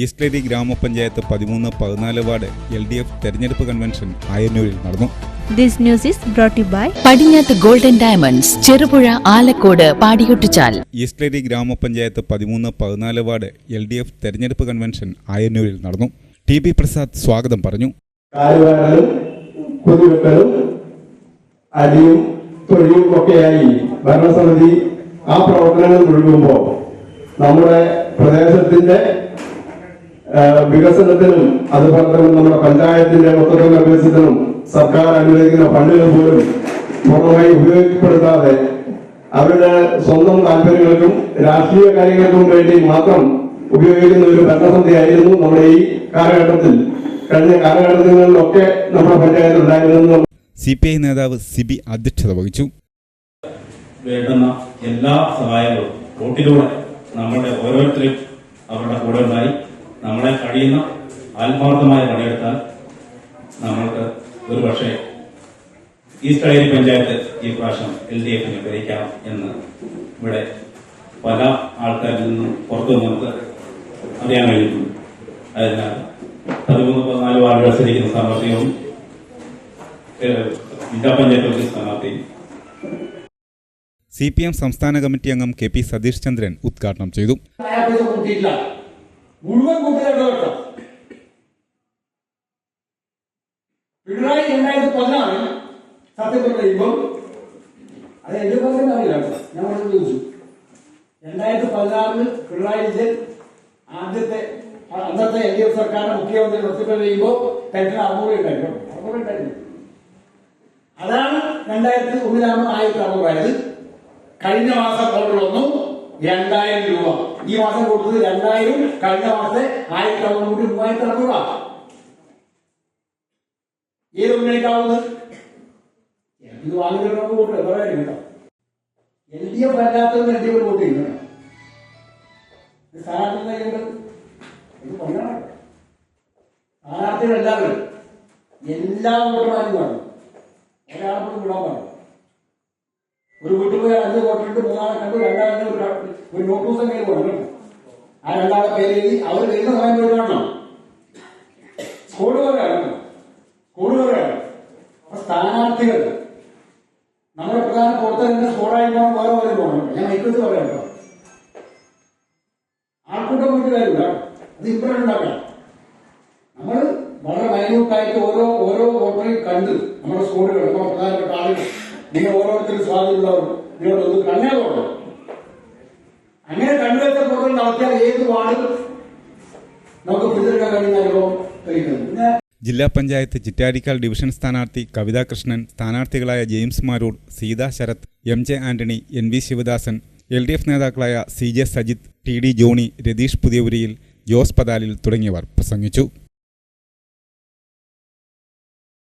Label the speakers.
Speaker 1: East lady ഗ്രാമപഞ്ചായത്ത് പതിമൂന്ന് പതിനാല് വാർഡ് എൽ ഡി എഫ് തെരഞ്ഞെടുപ്പ് കൺവെൻഷൻ ആയന്നൂരിൽ നടന്നു.
Speaker 2: This news is brought by
Speaker 3: Padinjath golden diamonds Cherupuzha Alakode Padiyottuchal.
Speaker 1: Eastleri ഗ്രാമപഞ്ചായത്ത് പതിമൂന്ന് പതിനാല് വാർഡ് എൽ ഡി എഫ് തെരഞ്ഞെടുപ്പ് കൺവെൻഷൻ ആയന്നൂരിൽ നടന്നു. ടി ബി പ്രസാദ് സ്വാഗതം പറഞ്ഞു.
Speaker 4: അടിയും തൊഴിലും ഒക്കെയായി ഭരണസമിതി ആ പ്രവർത്തനങ്ങൾ മുഴുകുമ്പോൾ നമ്മുടെ പ്രദേശത്തിന്റെ വികസനത്തിനും അതുപോലെ തന്നെ നമ്മുടെ പഞ്ചായത്തിന്റെ മൊത്തത്തിലുള്ള വികസനത്തിനും സർക്കാർ അനുവദിക്കുന്ന ഫണ്ടുകൾ പോലും പൂർണമായി ഉപയോഗപ്പെടുത്താതെ അവരുടെ സ്വന്തം താല്പര്യങ്ങൾക്കും രാഷ്ട്രീയ കാര്യങ്ങൾക്കും വേണ്ടി മാത്രം ഉപയോഗിക്കുന്ന ഒരു ഭരണസമിതിയായിരുന്നു നമ്മുടെ ഈ കാലഘട്ടത്തിൽ. കഴിഞ്ഞ കാലഘട്ടങ്ങളിലൊക്കെ നമ്മുടെ പഞ്ചായത്ത് ഉണ്ടായിരുന്നെന്ന്
Speaker 1: സി പി ഐ നേതാവ് സിബി അധ്യക്ഷത വഹിച്ചു.
Speaker 5: വേണ്ടുന്ന എല്ലാ സഹായങ്ങളും വോട്ടിലൂടെ നമ്മുടെ ഓരോരുത്തരും അവരുടെ കൂടെ ഉണ്ടായി. നമ്മളെ കഴിയുന്ന ആത്മാർത്ഥമായ പണിയെടുത്താൽ നമ്മൾക്ക് ഒരു പക്ഷേ ഈസ്റ്റ് അഴേരി പഞ്ചായത്ത് ഈ പ്രാവശ്യം എൽ ഡി എഫിനെ ഭരിക്കാം എന്ന് ഇവിടെ പല ആൾക്കാരിൽ നിന്നും പുറത്തു നമുക്ക് അറിയാൻ കഴിയുന്നു അതിനാൽ പതിമൂന്ന് പതിനാല് വാർഡ് മത്സരിക്കുന്ന സ്ഥാനാർത്ഥികളും ജില്ലാ പഞ്ചായത്ത് സ്ഥാനാർത്ഥിയും.
Speaker 1: സി പി എം സംസ്ഥാന കമ്മിറ്റി അംഗം കെ പി സതീഷ് ചന്ദ്രൻ ഉദ്ഘാടനം ചെയ്തു.
Speaker 6: മുഴുവൻ കൂട്ടിയിട്ട് കേട്ടോ പിണറായി രണ്ടായിരത്തി പതിനാറിൽ സത്യം പറയുമ്പോൾ അത് എന്റെ അറിയില്ല കേട്ടോ. ഞാൻ വളരെ ചോദിച്ചു. രണ്ടായിരത്തി പതിനാറിൽ പിണറായി വിജയൻ ആദ്യത്തെ അന്നത്തെ എൽ ഡി എഫ് സർക്കാരിന്റെ മുഖ്യമന്ത്രി സത്യപ്രതിജ്ഞ കഴിയുമ്പോൾ പെൻഷൻ അറുന്നൂറ് ഉണ്ടായിരുന്നു. അതാണ് രണ്ടായിരത്തി ഒന്നിലാണ് ആയിരത്തി അറുന്നൂറായത് കഴിഞ്ഞ മാസം ഓർഡർ വന്നു. രണ്ടായിരം രൂപ. ഈ മാസം കൊടുത്തത് രണ്ടായിരം കഴിഞ്ഞ മാസത്തെ ആയിരത്തി അറുന്നൂറ്റി മൂവായിരത്തി അറുപത് രൂപ. ഏത് മുന്നണിക്കാവുന്നത്? ഇത് വാങ്ങുന്നവർക്ക് വോട്ട് എത്രയായിരിക്കും കേട്ടോ? എൽ ഡി എഫ് അല്ലാത്തത് എൽ ഡി എഫ് വോട്ട് ചെയ്യുന്നു കേട്ടോ. ഇത് സ്ഥാനാർത്ഥി നയിക്കേണ്ടത് ഇത് പറഞ്ഞാണ് സ്ഥാനാർത്ഥികൾ എല്ലാവരും എല്ലാ വോട്ടർമാരും കാണും. ഒരാളെ വിടാൻ പാടില്ല. ഒരു വീട്ടിൽ പോയി അഞ്ച് വോട്ടുണ്ട് മൂന്നാളെ കണ്ടു രണ്ടാളെ ഒരു നോട്ടീസും കയ്യിൽ കൊടുക്കണം. ആ രണ്ടാളെ പേര് എഴുതി അവർ വരുന്ന സമയം പോയി കാണണം. സ്കൂൾ വരെയാണ് അപ്പൊ സ്ഥാനാർത്ഥികൾ. നമ്മുടെ പ്രധാന പുറത്തിറങ്ങുന്ന സ്കോഡായി പോകണം വേറെ പോലെ പോകണം ഞാൻ മൈക്കത്ത് പറയാം കേട്ടോ. ആൾക്കൂട്ടം വീട്ടുകാരില്ല അത് ഇപ്പോഴും ഉണ്ടാക്കണം. നമ്മൾ വളരെ മൈന്യൂട്ടായിട്ട് ഓരോ ഓരോ ഹോട്ടലിൽ കണ്ട് നമ്മുടെ സ്കൂളുകൾ നമ്മുടെ പ്രധാനപ്പെട്ട ആളുകൾ. നിങ്ങൾ ഓരോരുത്തരും സ്വാധീനമുള്ളവർ. നിങ്ങളുടെ ഒന്ന് കണ്ണേ പോകണം അങ്ങനെ കണ്ടുവച്ച വോട്ടുകൾ നടത്തിയാൽ ഏത് വാർഡ് നമുക്ക് പിന്തുടരാൻ കഴിയുന്ന അനുഭവം പിന്നെ
Speaker 1: ജില്ലാ പഞ്ചായത്ത് ചിറ്റാരിക്കാൽ ഡിവിഷൻ സ്ഥാനാർത്ഥി Kavitha Krishnan സ്ഥാനാർത്ഥികളായ James Maroor Seetha Sarath M J Antony N V Sivadasan L D F നേതാക്കളായ C J Sajith T D Johny Ratheesh Puthiyapurayil Jose Pathalil തുടങ്ങിയവർ പ്രസംഗിച്ചു.